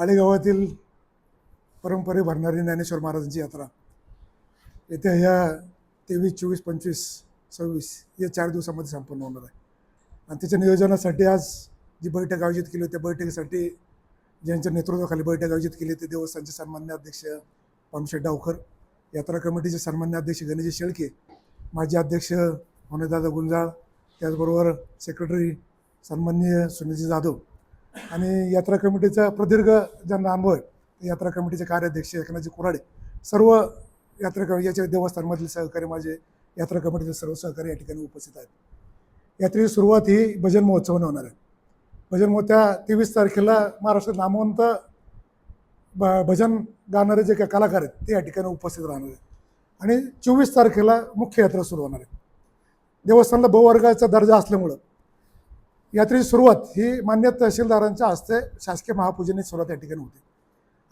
आलेगावातील परंपरे भरणारी ज्ञानेश्वर महाराजांची यात्रा. येत्या ह्या तेवीस चोवीस पंचवीस सव्वीस या चार दिवसामध्ये संपन्न होणार आहे. आणि त्याच्या नियोजनासाठी आज जी बैठक आयोजित केली होती त्या बैठकीसाठी ज्यांच्या नेतृत्वाखाली बैठक आयोजित केली ते देवस्थानचे सन्मान्य अध्यक्ष पामशेठ डावकर यात्रा कमिटीचे सन्मान्य अध्यक्ष गणेश शेळके माजी अध्यक्ष होनेदादा गुंजाळ त्याचबरोबर सेक्रेटरी सन्मान्य सुनीलजी जाधव आणि यात्रा कमिटीचा प्रदीर्घ ज्यांना अनुभव आहे यात्रा कमिटीचे कार्याध्यक्ष एकनाथजी कुराडे सर्व यात्रा कमिटी याच्या देवस्थानमधील सहकारी माझे यात्रा कमिटीचे सर्व सहकारी या ठिकाणी उपस्थित आहेत. यात्रेची सुरुवात ही भजन महोत्सवाने होणार आहे. भजन महोत्सव त्या तेवीस तारखेला महाराष्ट्रात नामवंत ब भजन गाणारे जे काही कलाकार आहेत ते या ठिकाणी उपस्थित राहणार आहेत. आणि चोवीस तारखेला मुख्य यात्रा सुरू होणार आहे. देवस्थानला बहुवर्गाचा दर्जा असल्यामुळं यात्रेची सुरुवात ही मान्य तहसीलदारांच्या हस्ते शासकीय महापूजेने सुरुवात या ठिकाणी होती.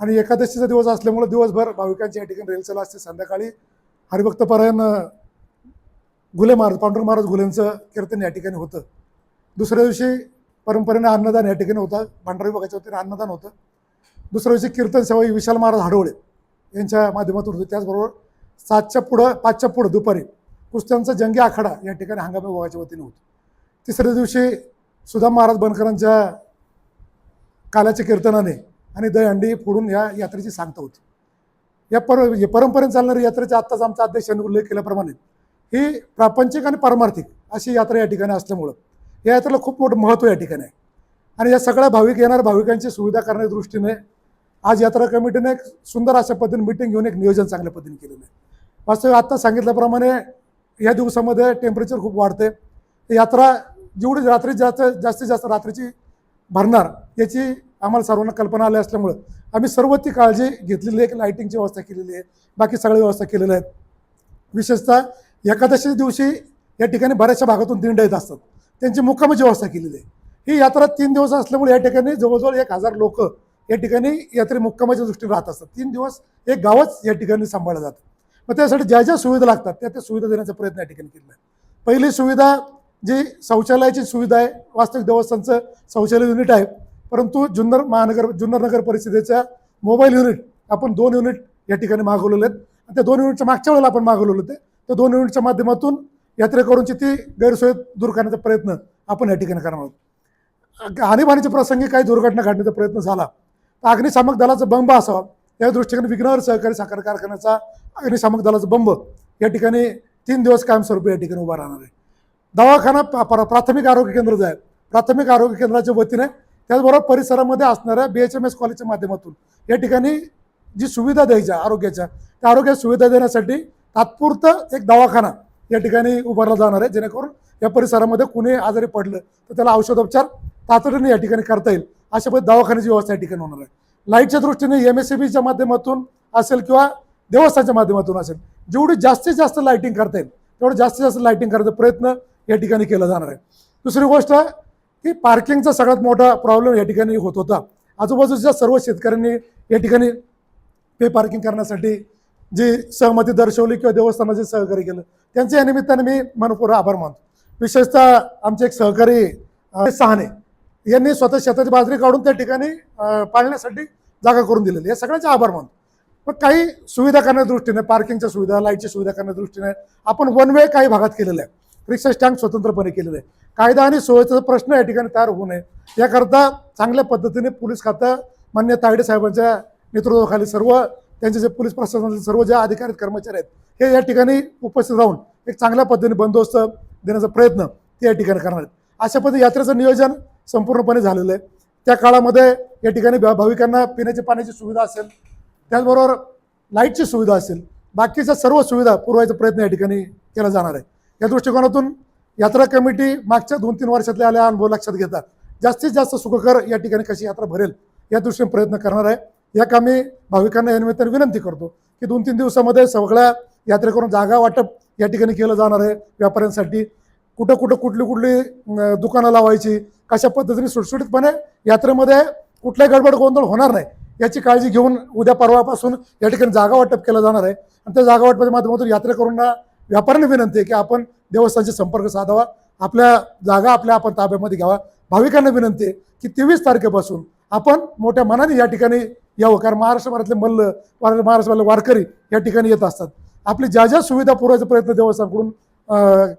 आणि एकादशीचा दिवस असल्यामुळं दिवसभर भाविकांची या ठिकाणी रेलचाल असते. संध्याकाळी हरिभक्तपरायण गुले महाराज पांडुर महाराज गुलेंचं कीर्तन या ठिकाणी होतं. दुसऱ्या दिवशी परंपरेने अन्नदान या ठिकाणी होतं. भांडारा विभागाच्या वतीने अन्नदान होतं. दुसऱ्या दिवशी कीर्तन सेवा ही विशाल महाराज हाडवळे यांच्या माध्यमातून होती. त्याचबरोबर सातच्या पुढं पाचच्या पुढं दुपारी कुस्त्यांचा जंगी आखाडा या ठिकाणी हंगामी विभागाच्या वतीने होतं. तिसऱ्या दिवशी सुधा महाराज बनकरांच्या काल्याच्या कीर्तनाने आणि दहीहंडी फोडून या यात्रेची सांगता होती. या पर परंपरेने चालणारी यात्रेचा आत्ताच आमच्या अध्यक्षांनी उल्लेख केल्याप्रमाणे ही प्रापंचिक आणि पारमार्थिक अशी यात्रा या ठिकाणी असल्यामुळं या यात्रेला खूप मोठं महत्त्व या ठिकाणी आहे. आणि या सगळ्या भाविक येणाऱ्या भाविकांची सुविधा करण्याच्या दृष्टीने आज यात्रा कमिटीने एक सुंदर अशा पद्धतीने मिटिंग घेऊन एक नियोजन चांगल्या पद्धतीने केलेलं आहे. वास्तविक आत्ता सांगितल्याप्रमाणे या दिवसामध्ये टेम्परेचर खूप वाढते यात्रा जेवढी रात्री जास्त जास्तीत जास्त रात्रीची भरणार याची आम्हाला सर्वांना कल्पना आली असल्यामुळं आम्ही सर्व ती काळजी घेतलेली आहे की लाईटिंगची व्यवस्था केलेली आहे बाकी सगळ्या व्यवस्था केलेल्या आहेत. विशेषतः एकादशी दिवशी या ठिकाणी बऱ्याचशा भागातून दिंड येत असतात. त्यांची मुक्कामाची व्यवस्था केलेली आहे. ही यात्रा तीन दिवस असल्यामुळे या ठिकाणी जवळजवळ एक हजार लोक या ठिकाणी यात्रे मुक्कामाच्या दृष्टीने राहत असतात. तीन दिवस एक गावच या ठिकाणी सांभाळलं जातं. मग त्यासाठी ज्या ज्या सुविधा लागतात त्या त्या सुविधा देण्याचा प्रयत्न या ठिकाणी केलेला आहे. पहिली सुविधा जी शौचालयाची सुविधा आहे वास्तविक देवस्थानचं शौचालय युनिट आहे परंतु जुन्नर महानगर जुन्नर नगर परिषदेच्या मोबाईल युनिट आपण दोन युनिट या ठिकाणी मागवलेले आहेत. आणि त्या दोन युनिटच्या मागच्या वेळेला आपण मागवलेले होते. त्या दोन युनिटच्या माध्यमातून यात्रेकरूंची ती गैरसोय दूर करण्याचा प्रयत्न आपण या ठिकाणी करणार आहोत. आणीबाणीच्या प्रसंगी काही दुर्घटना घडण्याचा प्रयत्न झाला. तर अग्निशामक दलाचा बंब असावा या दृष्टीने विघ्नहर सहकारी साखर कारखान्याचा अग्निशामक दलाचा बंब या ठिकाणी तीन दिवस कायमस्वरूपी या ठिकाणी उभा राहणार आहे. दवाखाना पा- प्राथमिक आरोग्य केंद्र जे आहे प्राथमिक आरोग्य केंद्राच्या वतीने त्याचबरोबर परिसरामध्ये असणाऱ्या बी एच एम एस कॉलेजच्या माध्यमातून या ठिकाणी जी सुविधा द्यायच्या आरोग्याच्या त्या आरोग्य सुविधा देण्यासाठी तात्पुरतं एक दवाखाना या ठिकाणी उभारला जाणार आहे जेणेकरून या परिसरामध्ये कुणी आजारी पडलं तर त्याला औषधोपचार तातडीने या ठिकाणी करता येईल. अशा पद्धती दवाखान्याची व्यवस्था या ठिकाणी होणार आहे. लाईटच्या दृष्टीने एम एस सी बीच्या माध्यमातून असेल किंवा देवस्थानच्या माध्यमातून असेल जेवढी जास्तीत जास्त लाईटिंग करता येईल तेवढं जास्तीत जास्त लाईटिंग करण्याचा प्रयत्न या ठिकाणी केलं जाणार आहे. दुसरी गोष्ट की पार्किंगचा सगळ्यात मोठा प्रॉब्लेम या ठिकाणी होत होता. आजूबाजूच्या सर्व शेतकऱ्यांनी या ठिकाणी पे पार्किंग करण्यासाठी जी सहमती दर्शवली किंवा देवस्थानाचे सहकार्य केलं त्यांच्या या निमित्ताने मी मनपूर्व आभार मानतो. विशेषतः आमचे एक सहकारी सहाने यांनी स्वतः शेताची बाजरी काढून त्या ठिकाणी पाळण्यासाठी जागा करून दिलेली या सगळ्यांचे आभार मानतो. पण काही सुविधा करण्याच्या दृष्टीने पार्किंगच्या सुविधा लाईटची सुविधा करण्याच्या दृष्टीने आपण वन वे काही भागात केलेलं आहे रिक्षा स्टँड स्वतंत्रपणे केलेलं. आहे कायदा आणि सोयीचा प्रश्न या ठिकाणी तयार होऊ नये. याकरता चांगल्या पद्धतीने पोलीस खातं मान्य तायडे साहेबांच्या नेतृत्वाखाली सर्व त्यांचे जे पोलीस प्रशासनाचे सर्व जे अधिकारी कर्मचारी आहेत हे या ठिकाणी उपस्थित राहून एक चांगल्या पद्धतीने बंदोबस्त देण्याचा प्रयत्न ते या ठिकाणी करणार आहेत. अशा पद्धती यात्रेचं नियोजन संपूर्णपणे झालेलं आहे. त्या काळामध्ये या ठिकाणी भा- भाविकांना पिण्याच्या पाण्याची सुविधा असेल त्याचबरोबर लाईटची सुविधा असेल बाकीच्या सर्व सुविधा पुरवायचा प्रयत्न या ठिकाणी केला जाणार आहे. या दृष्टिकोनातून यात्रा कमिटी मागच्या दोन तीन वर्षातले आल्या अनुभव लक्षात घेतात. जास्तीत जास्त सुखकर या ठिकाणी कशी यात्रा भरेल या दृष्टीने प्रयत्न करणार आहे. या कामी भाविकांना या निमित्ताने विनंती करतो की दोन तीन दिवसामध्ये सगळ्या यात्रेकरून जागा वाटप या ठिकाणी केलं जाणार आहे व्यापाऱ्यांसाठी. कुठं कुठं कुठली कुठली दुकानं लावायची कशा पद्धतीने सुटसुटीतपणे यात्रेमध्ये कुठलाही गडबड गोंधळ होणार नाही याची काळजी घेऊन उद्या परवापासून या ठिकाणी जागा वाटप केलं जाणार आहे. आणि त्या जागा वाटपाच्या माध्यमातून यात्रेकरूंना व्यापाऱ्यांना विनंती आहे की आपण देवस्थानशी संपर्क साधावा आपल्या जागा आपल्या आपण ताब्यामध्ये घ्यावा. भाविकांना विनंती आहे की तेवीस तारखेपासून आपण मोठ्या मनाने या ठिकाणी यावं. कारण महाराष्ट्रभरातले मल्ल वार- महाराष्ट्रातले वारकरी या ठिकाणी येत असतात. आपली ज्या ज्या सुविधा पुरवायचा प्रयत्न देवस्थानकडून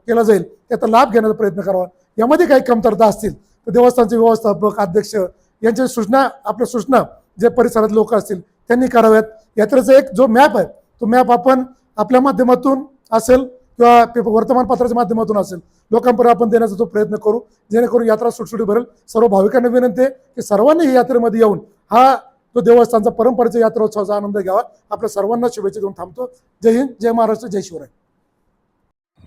केला जाईल त्याचा लाभ घेण्याचा प्रयत्न करावा. यामध्ये काही कमतरता असतील तर देवस्थानचे व्यवस्थापक अध्यक्ष यांच्या सूचना आपल्या सूचना जे परिसरात लोक असतील त्यांनी कराव्यात. यात्रेचा एक जो मॅप आहे तो मॅप आपण आपल्या माध्यमातून असेल किंवा पेपर वर्तमानपत्राच्या माध्यमातून असेल लोकांपर्यंत आपण देण्याचा तो प्रयत्न करू. जेणेकरून यात्रा सुटसुटी भरेल. सर्व भाविकांना विनंती आहे की सर्वांनी ही यात्रेमध्ये येऊन हा तो देवस्थानचा परंपरेचा यात्रोत्सवाचा आनंद घ्यावा. आपल्या सर्वांना शुभेच्छा देऊन थांबतो. जय हिंद जय महाराष्ट्र जय शिवराय.